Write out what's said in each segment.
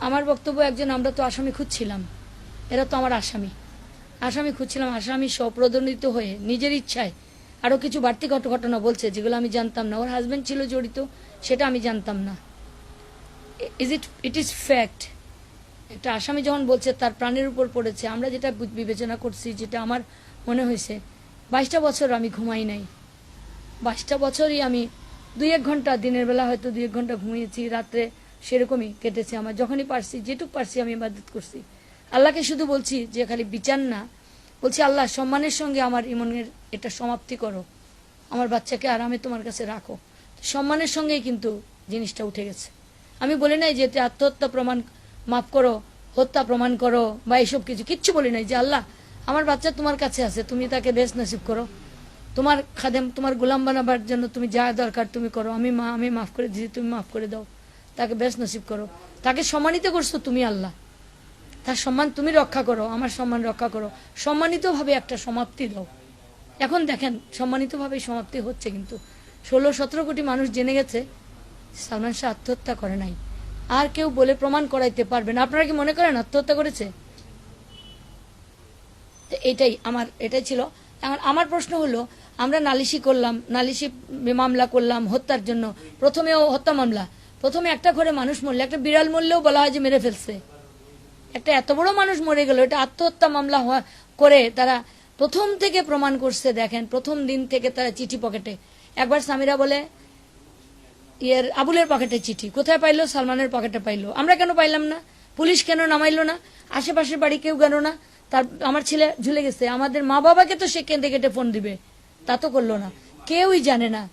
আমার বক্তব্য একজন, আমরা তো আসামি খুঁজছিলাম। এরা তো আমার আসামি। আসামি খুঁজছিলাম, আসামি স্বপ্রদনিত হয়ে নিজের ইচ্ছায় আরও কিছু বাড়তি ঘট- ঘটনা বলছে, যেগুলো আমি জানতাম না। ওর হাজব্যান্ড ছিল জড়িত, সেটা আমি জানতাম না। Is it it is fact একটা আসামি যখন বলছে, তার প্রাণের উপর পড়েছে। আমরা যেটা বিবেচনা করছি, যেটা আমার মনে হয়েছে, বাইশটা বছর আমি ঘুমাই নাই। বাইশটা বছরই আমি দুই এক ঘণ্টা, দিনের বেলা হয়তো দুই এক ঘণ্টা ঘুমিয়েছি, রাত্রে সেরকমই কেটেছে আমার। যখনই পারছি, যেটুক পারছি আমি ইবাদত করছি। আল্লাহকে শুধু বলছি যে খালি বিচার না, বলছি আল্লাহ, সম্মানের সঙ্গে আমার ইমনের এটা সমাপ্তি করো। আমার বাচ্চাকে আরামে তোমার কাছে রাখো। সম্মানের সঙ্গেই কিন্তু জিনিসটা উঠে গেছে। আমি বলি নাই যে আত্মহত্যা প্রমাণ, মাফ করো, হত্যা প্রমাণ করো বা এইসব কিছু, কিচ্ছু বলি নাই যে আল্লাহ, আমার বাচ্চা তোমার কাছে আছে, তুমি তাকে বেশ নসিব করো। তোমার খাদেম, তোমার গোলাম বানাবার জন্য তুমি যা দরকার তুমি করো। আমি মা, আমি মাফ করে দিয়েছি, তুমি মাফ করে দাও। তাকে বেশ নসিব করো। তাকে সম্মানিত করছ তুমি আল্লাহ। তার সম্মান তুমি রক্ষা করো, আমার সম্মান রক্ষা করো। সম্মানিতভাবে একটা সমাপ্তি দাও। এখন দেখেন, সম্মানিতভাবে সমাপ্তি হচ্ছে কিন্তু। ষোলো, সতেরো কোটি মানুষ জেনে গেছে, সালমান শাহ আত্মহত্যা করে নাই। আর কেউ বলে প্রমাণ করাইতে পারবে না। আপনারা কি মনে করেন আত্মহত্যা করেছে? এটাই আমার, এটাই ছিল। এখন আমার প্রশ্ন হলো, আমরা নালিশি করলাম, নালিশি মামলা করলাম হত্যার জন্য। প্রথমেও হত্যা মামলা। প্রথমে একটা ঘরে মানুষ মরলে, একটা বিড়াল মরলেও বলা হয় যে মেরে ফেলছে। একটা এত বড় মানুষ মরে গেল, এটা আত্মহত্যা মামলা হওয়া করে তারা প্রথম থেকে প্রমাণ করছে, দেখেন, প্রথম দিন থেকে তারা চিঠি পকেটে। একবার সামিরা বলে, ইয়ের, আবুলের পকেটে চিঠি, কোথায় পাইলো? সালমানের পকেটে পাইলো। আমরা কেন পাইলাম না? পুলিশ কেন নামাইলো না? আশেপাশের বাড়ি কেউ গেল না? তার, আমার ছেলে ঝুলে গেছে। আমাদের মা বাবাকে তো সে কেঁদে কেটে ফোন দিবে। তা তো করল না। কেউই জানে না।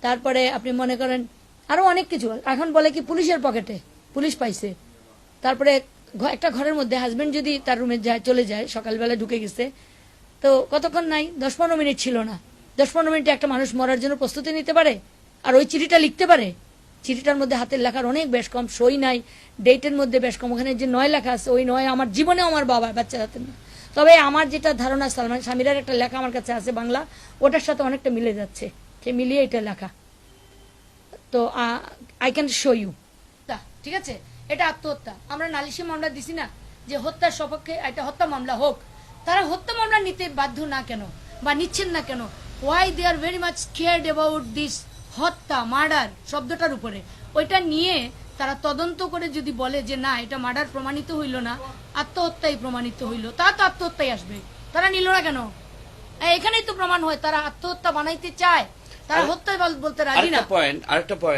তারপরে আপনি মনে করেন আরও অনেক কিছু। এখন বলে কি পুলিশের পকেটে, পুলিশ পাইছে। তারপরে একটা ঘরের মধ্যে হাজবেন্ড যদি তার রুমে যায়, চলে যায়, সকালবেলা ঢুকে গেছে, তো কতক্ষণ নাই? দশ পনেরো মিনিট ছিল না। দশ পনেরো মিনিটে একটা মানুষ মরার জন্য প্রস্তুতি নিতে পারে? আর ওই চিঠিটা লিখতে পারে? চিঠিটার মধ্যে হাতের লেখার অনেক বেশ কম, সই নাই ডেটের মধ্যে বেশ কম। ওখানে যে নয় লেখা আছে, ওই নয় আমার জীবনেও আমার বাবা বাচ্চা হাতের না তবে আমার যেটা ধারণা, সালমান স্বামীরার একটা লেখা আমার কাছে আছে বাংলা, ওটার সাথে অনেকটা মিলে যাচ্ছে। সে মিলিয়ে এটা লেখা। তো আই ক্যান শো ইউ ঠিক আছে? এটা আত্মহত্যা। আমরা নালিশি মামলা দিছি না যে হত্যার সপক্ষে একটা হত্যা মামলা হোক। তারা হত্যা মামলা নিতে বাধ্য না কেন? বা নিচ্ছেন না কেন? Why they are very much cared about this হত্যা, মার্ডার শব্দটার উপরে? ওইটা নিয়ে তারা তদন্ত করে যদি বলে যে না, এটা মার্ডার প্রমাণিত হইল না, আত্মহত্যাই প্রমাণিত হইল, তা তো আত্মহত্যাই আসবে। তারা নিল না কেন? এখানেই তো প্রমাণ হয়, তারা আত্মহত্যা বানাইতে চায়। তারা হত্যা বল- বলতে রাজি না। পয়েন্ট আরেকটা পয়েন্ট